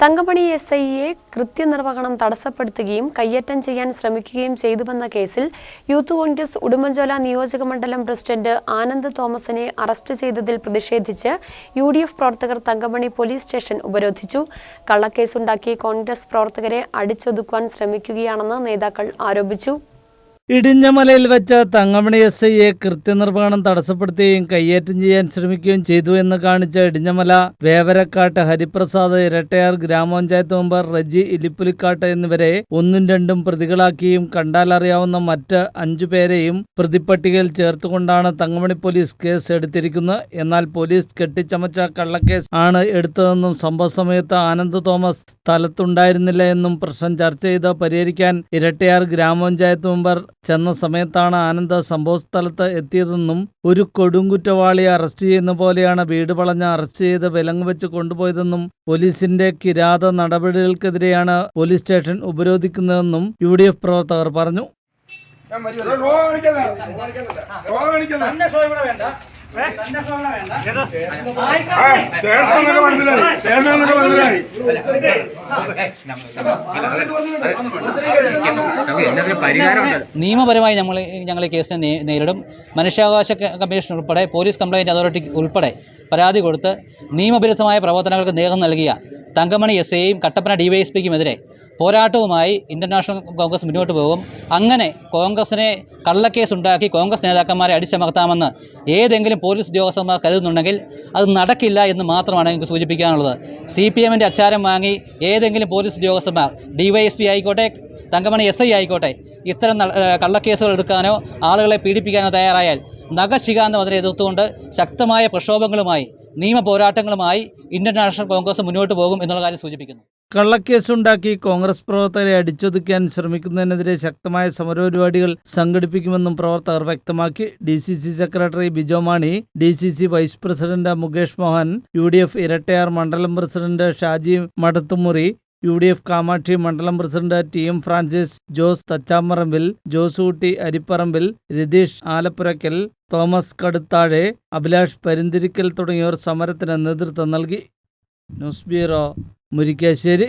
Thankamani S ഐയെ കൃത്യനിർവഹണം തടസ്സപ്പെടുത്തുകയും കയ്യേറ്റം ചെയ്യാൻ ശ്രമിക്കുകയും ചെയ്തുവെന്ന കേസിൽ യൂത്ത് കോൺഗ്രസ് ഉടുമ്പൻചോല നിയോജക മണ്ഡലം പ്രസിഡന്റ് ആനന്ദ് തോമസിനെ അറസ്റ്റ് ചെയ്തതിൽ പ്രതിഷേധിച്ച് യു ഡി എഫ് പ്രവർത്തകർ തങ്കമണി പോലീസ് സ്റ്റേഷൻ ഉപരോധിച്ചു. കള്ളക്കേസുണ്ടാക്കി കോൺഗ്രസ് പ്രവർത്തകരെ അടിച്ചൊതുക്കുവാൻ ശ്രമിക്കുകയാണെന്ന് നേതാക്കൾ ആരോപിച്ചു. ഇടിഞ്ഞമലയിൽ വെച്ച തങ്കമണി എസ് ഐയെ കൃത്യനിർവഹണം തടസ്സപ്പെടുത്തുകയും കയ്യേറ്റം ചെയ്യാൻ ശ്രമിക്കുകയും ചെയ്തു എന്ന് കാണിച്ച ഇടിഞ്ഞമല വേവരക്കാട്ട് ഹരിപ്രസാദ് ഇരട്ടയാർ ഗ്രാമപഞ്ചായത്ത് മെമ്പർ റജി ഇലിപ്പുലിക്കാട്ട് എന്നിവരെ ഒന്നും രണ്ടും പ്രതികളാക്കിയും കണ്ടാലറിയാവുന്ന മറ്റ് അഞ്ചു പേരെയും പ്രതിപ്പട്ടികയിൽ ചേർത്തുകൊണ്ടാണ് തങ്കമണി പോലീസ് കേസ് എടുത്തിരിക്കുന്നത്. എന്നാൽ പോലീസ് കെട്ടിച്ചമച്ച കള്ളക്കേസ് ആണ് എടുത്തതെന്നും സംഭവ സമയത്ത് ആനന്ദ് തോമസ് സ്ഥലത്തുണ്ടായിരുന്നില്ല എന്നും പ്രശ്നം ചർച്ച ചെയ്ത് പരിഹരിക്കാൻ ഇരട്ടയാർ ഗ്രാമപഞ്ചായത്ത് മെമ്പർ ചെന്ന സമയത്താണ് ആനന്ദ് സംഭവസ്ഥലത്ത് എത്തിയതെന്നും ഒരു കൊടുങ്കുറ്റവാളിയെ അറസ്റ്റ് ചെയ്യുന്ന പോലെയാണ് വീട് വളഞ്ഞ് അറസ്റ്റ് ചെയ്ത് വിലങ്ങ് വെച്ച് കൊണ്ടുപോയതെന്നും പോലീസിന്റെ കിരാത നടപടികൾക്കെതിരെയാണ് പോലീസ് സ്റ്റേഷൻ ഉപരോധിക്കുന്നതെന്നും യു ഡി എഫ് പ്രവർത്തകർ പറഞ്ഞു. മനസ്സിലായി മനസ്സിലായി നിയമപരമായി നമ്മൾ ഞങ്ങൾ ഈ കേസിനെ നേരിടും. മനുഷ്യാവകാശ കമ്മീഷൻ ഉൾപ്പെടെ പോലീസ് കംപ്ലയിന്റ് അതോറിറ്റി ഉൾപ്പെടെ പരാതി കൊടുത്ത് നിയമവിരുദ്ധമായ പ്രവർത്തനങ്ങൾക്ക് നേതൃത്വം നൽകിയ തങ്കമണി എസ് ഐയും കട്ടപ്പന ഡിവൈഎസ്പിക്കുമെതിരെ പോരാട്ടവുമായി ഇന്റർനാഷണൽ കോൺഗ്രസ് മുന്നോട്ട് പോകും. അങ്ങനെ കോൺഗ്രസിനെ കള്ളക്കേസ് ഉണ്ടാക്കി കോൺഗ്രസ് നേതാക്കന്മാരെ അടിച്ചമർത്താമെന്ന് ഏതെങ്കിലും പോലീസ് ഉദ്യോഗസ്ഥന്മാർ കരുതുന്നുണ്ടെങ്കിൽ അത് നടക്കില്ല എന്ന് മാത്രമാണ് എനിക്ക് സൂചിപ്പിക്കാനുള്ളത്. സി പി എമ്മിന്റെ അച്ചാരം വാങ്ങി ഏതെങ്കിലും പോലീസ് ഉദ്യോഗസ്ഥന്മാർ ഡിവൈഎസ്പി ആയിക്കോട്ടെ തങ്കമണി എസ് ഐ ആയിക്കോട്ടെ ഇത്തരം കള്ളക്കേസുകൾ എടുക്കാനോ ആളുകളെ പീഡിപ്പിക്കാനോ തയ്യാറായാൽ നഖശികാന്തം അതിനെ എതിർത്തുകൊണ്ട് ശക്തമായ പ്രക്ഷോഭങ്ങളുമായി നിയമ പോരാട്ടങ്ങളുമായി ഇന്ത്യൻ നാഷണൽ കോൺഗ്രസ് മുന്നോട്ട് പോകും എന്നുള്ള കാര്യം സൂചിപ്പിക്കുന്നു. കള്ളക്കേസുണ്ടാക്കി കോൺഗ്രസ് പ്രവർത്തകരെ അടിച്ചൊതുക്കാൻ ശ്രമിക്കുന്നതിനെതിരെ ശക്തമായ സമരപരിപാടികൾ സംഘടിപ്പിക്കുമെന്നും പ്രവർത്തകർ വ്യക്തമാക്കി. D C C secretary Bijo Mani D C C vice president Mukesh Mohan U D F Erattayar മണ്ഡലം president Shaji Madathumuri U D F Kamakshi മണ്ഡലം president T M Francis Jose Thachamparambil Josootty Aripparambil Ratheesh Alappurakkal Thomas Kaduthazhe Abhilash Parinthirikkal തുടങ്ങിയവർ സമരത്തിന് നേതൃത്വം നൽകി. News bureau Murickassery